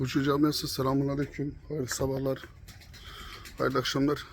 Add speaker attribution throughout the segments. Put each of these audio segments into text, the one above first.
Speaker 1: Kuşu Camiası selamun aleyküm. Hayırlı sabahlar. Hayırlı akşamlar.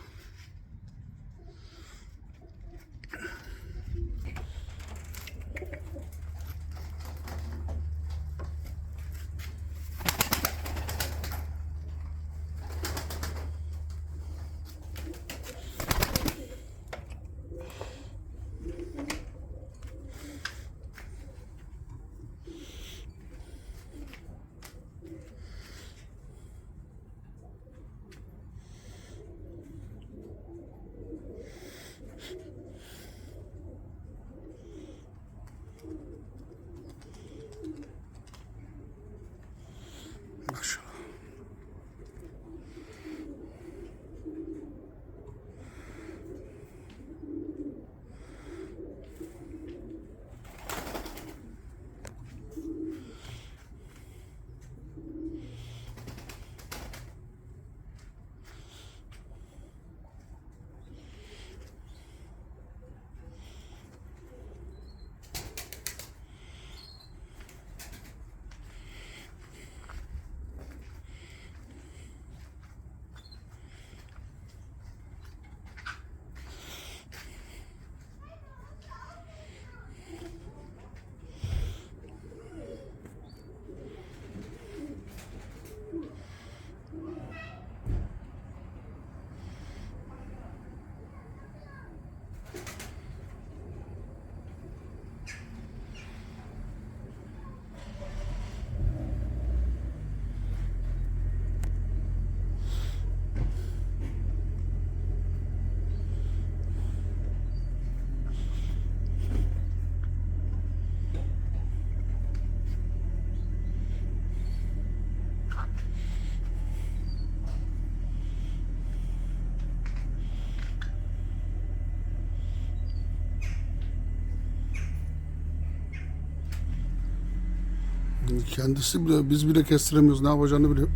Speaker 1: Kendisi bile biz bile kestiremiyoruz ne yapacağını biliyor.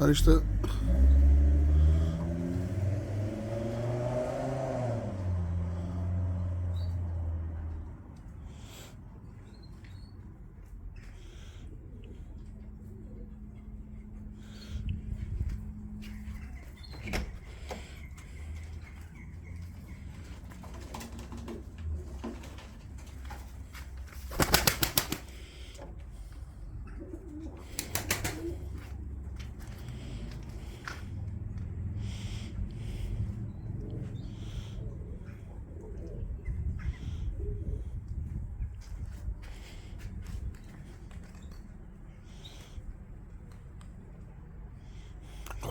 Speaker 1: Yani işte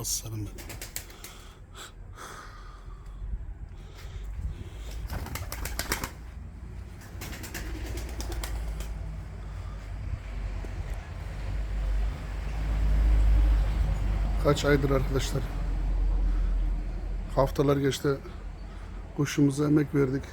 Speaker 1: aslanım ben. Kaç aydır arkadaşlar? Haftalar geçti. Kuşumuza emek verdik.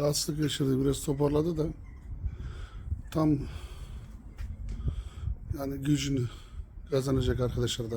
Speaker 1: Rahatsızlık geçirdi. Biraz toparladı da tam yani gücünü kazanacak arkadaşlar da.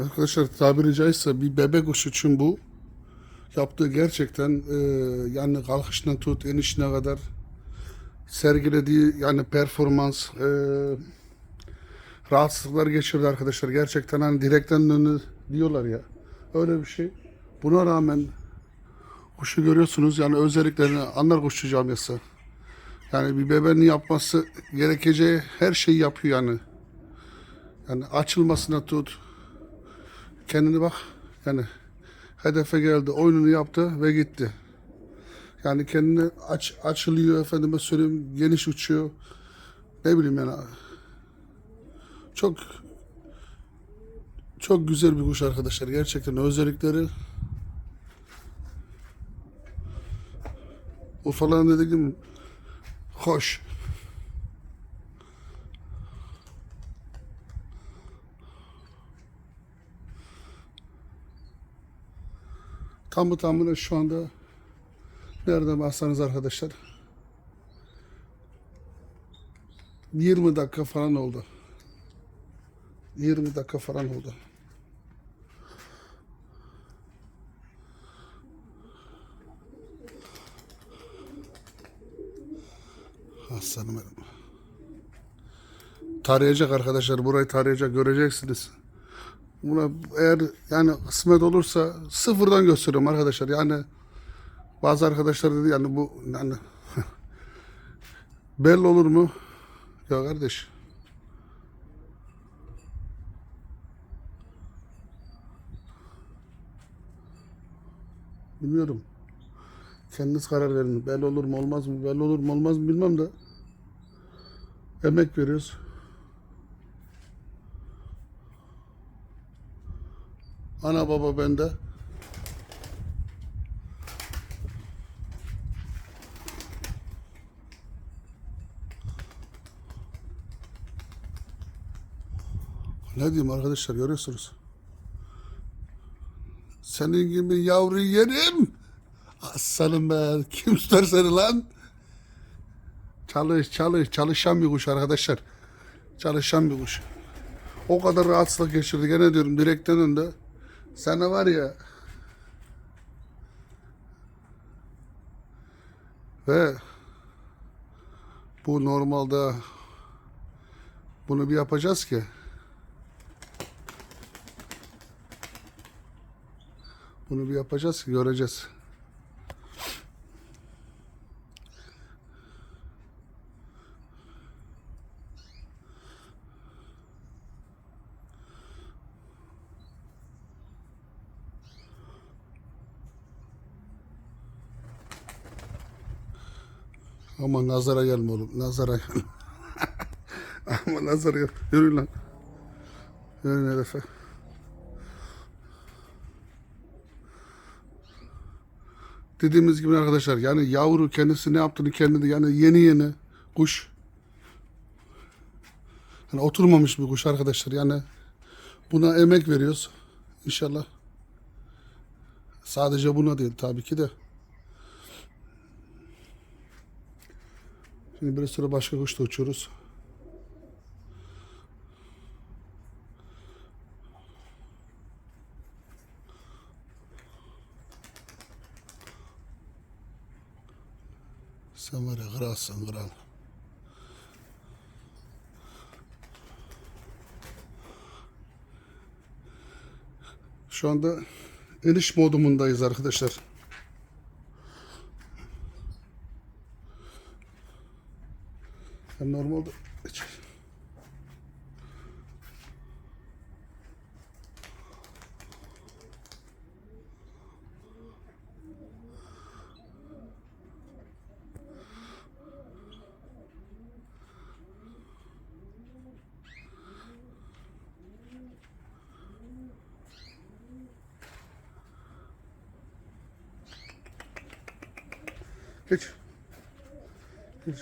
Speaker 1: Arkadaşlar tabiri caizse bir bebek kuşu için bu yaptığı gerçekten e, yani kalkışından tut enişine kadar sergilediği yani performans e, rahatsızlıklar geçirdi arkadaşlar. Gerçekten hani direkten döndü diyorlar ya. Öyle bir şey. Buna rağmen kuşu görüyorsunuz yani özelliklerini anlar kuşçu camiası. Yani bir bebeğin yapması gerekeceği her şeyi yapıyor yani. Yani açılmasına tut. Kendini bak. Yani hedefe geldi, oyununu yaptı ve gitti. Yani kendini aç, açılıyor efendime söyleyeyim geniş uçuyor. Ne bileyim yani. Çok çok güzel bir kuş arkadaşlar. Gerçekten özellikleri Urfaların dediğim hoş. Tam bu tamına şu anda nereden baksanız arkadaşlar 20 dakika falan oldu. 20 dakika falan oldu. Aslanım benim. Tarayacak arkadaşlar. Burayı tarayacak. Göreceksiniz. Buna eğer yani kısmet olursa sıfırdan gösteriyorum arkadaşlar. Yani bazı arkadaşlar dedi yani bu yani belli olur mu? Ya kardeş. Bilmiyorum. Kendiniz karar verin. Belli olur mu olmaz mı? Belli olur mu olmaz mı bilmem de. Emek veriyoruz. Ana baba bende. Ne diyeyim arkadaşlar görüyorsunuz. Senin gibi yavru yerim. Aslanım be. Kim tutar seni lan? Çalış çalış. Çalışan bir kuş arkadaşlar. Çalışan bir kuş. O kadar rahatsızlık geçirdi. Gene diyorum direkten önde. Sana var ya. Ve bu normalde bunu bir yapacağız ki bunu bir yapacağız ki göreceğiz. Ama nazara gelme oğlum. Nazara gelme. Ama nazara gelme. Yürü lan. Yürü hedefe. Dediğimiz gibi arkadaşlar yani yavru kendisi ne yaptığını kendi yani yeni yeni kuş. Yani oturmamış bir kuş arkadaşlar yani buna emek veriyoruz. İnşallah. Sadece buna değil tabii ki de. Şimdi bir süre başka kuşla uçuyoruz. Sen var ya kralsın kral. Şu anda iniş modumundayız arkadaşlar. Ben normalde Geç. Geç.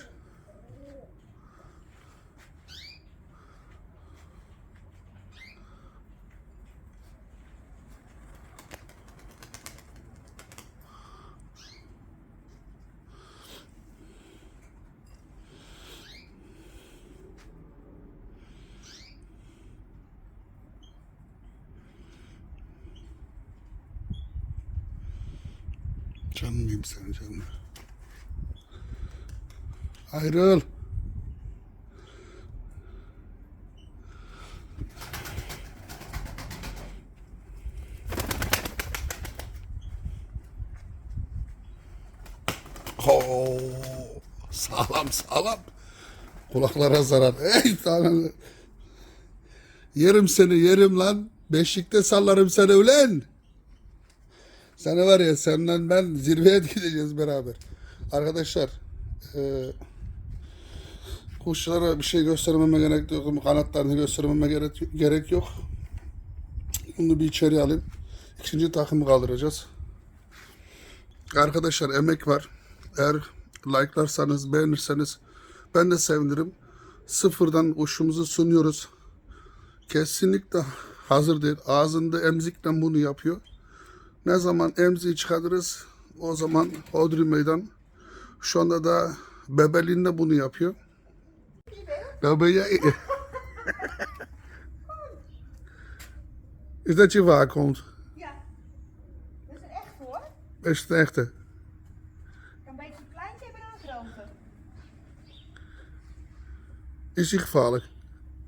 Speaker 1: Canım benim senin canım. Ayrıl. Oo, sağlamsın. Sağlam. Kulaklara zarar. Ey tanrım. Yerim seni yerim lan. Beşikte sallarım seni ulan. Sana var ya senden ben zirveye gideceğiz beraber. Arkadaşlar e, kuşlara bir şey göstermeme gerek yok. Kanatlarını göstermeme gerek, gerek yok. Bunu bir içeri alayım. İkinci takımı kaldıracağız. Arkadaşlar emek var. Eğer like'larsanız, beğenirseniz ben de sevinirim. Sıfırdan kuşumuzu sunuyoruz. Kesinlikle hazır değil. Ağzında emzikle bunu yapıyor. Ne zaman emziği çıkarırız o zaman Hodri Meydan. Şu anda da bebeliğinde bunu yapıyor. Bebeğe... Is dat je waakhond?
Speaker 2: Ja, dat is een echt hoor.
Speaker 1: Is het een echte?
Speaker 2: Kan een beetje een kleintje hebben dan grote.
Speaker 1: Is die gevaarlijk?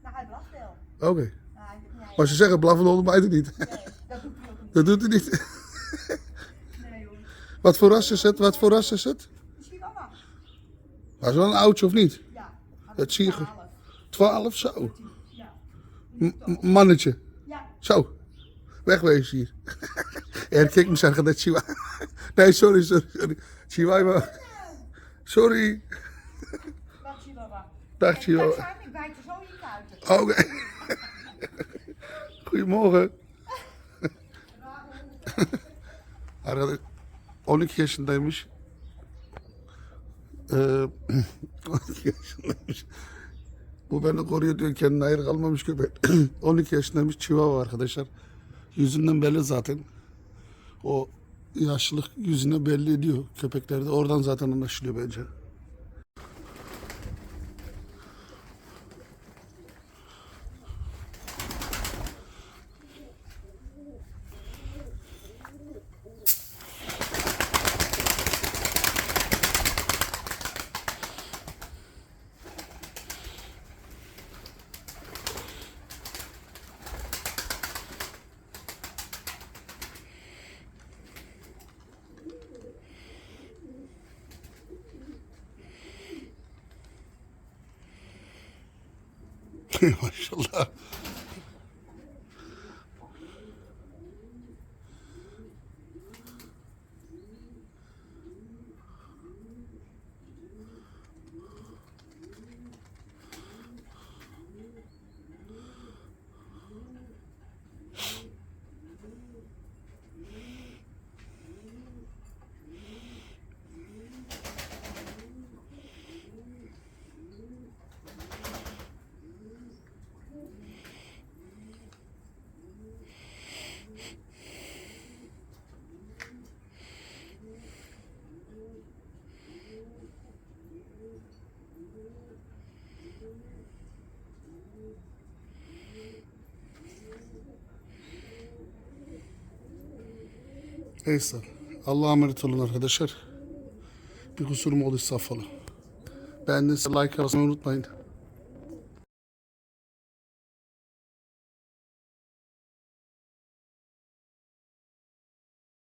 Speaker 2: Nou, hij blaft wel.
Speaker 1: Oké.
Speaker 2: Nou, hij, nee,
Speaker 1: Maar ze zeggen blaffen onder mij het niet.
Speaker 2: nee, dat doet hij ook niet.
Speaker 1: Dat doet hij niet.
Speaker 2: Nee hoor.
Speaker 1: Wat voor ras is het? Wat voor ras is het?
Speaker 2: Misschien wel maar.
Speaker 1: Maar is wel een oudje of niet? Dat zie je
Speaker 2: Twaalf.
Speaker 1: Twaalf, zo. M mannetje. Zo. Wegwezen hier. en kijk me zeggen dat Chihuahua... Nee, sorry, sorry, sorry. Chihuahua. Sorry.
Speaker 2: Dag Chihuahua.
Speaker 1: Dag Chihuahua.
Speaker 2: Ik bijt er zo in uit.
Speaker 1: Oké. Goedemorgen. Hij had ook niet gisteren, yaşındaymış. Bu beni koruyor diyor kendine hayır kalmamış köpek. 12 yaşındaymış Chihuahua arkadaşlar. Yüzünden belli zaten. O yaşlılık yüzüne belli ediyor köpeklerde. Oradan zaten anlaşılıyor bence. Maşallah. Neyse. Allah'a emanet olun arkadaşlar. Bir kusurum olduysa affola. Beğendiyseniz like atmayı unutmayın.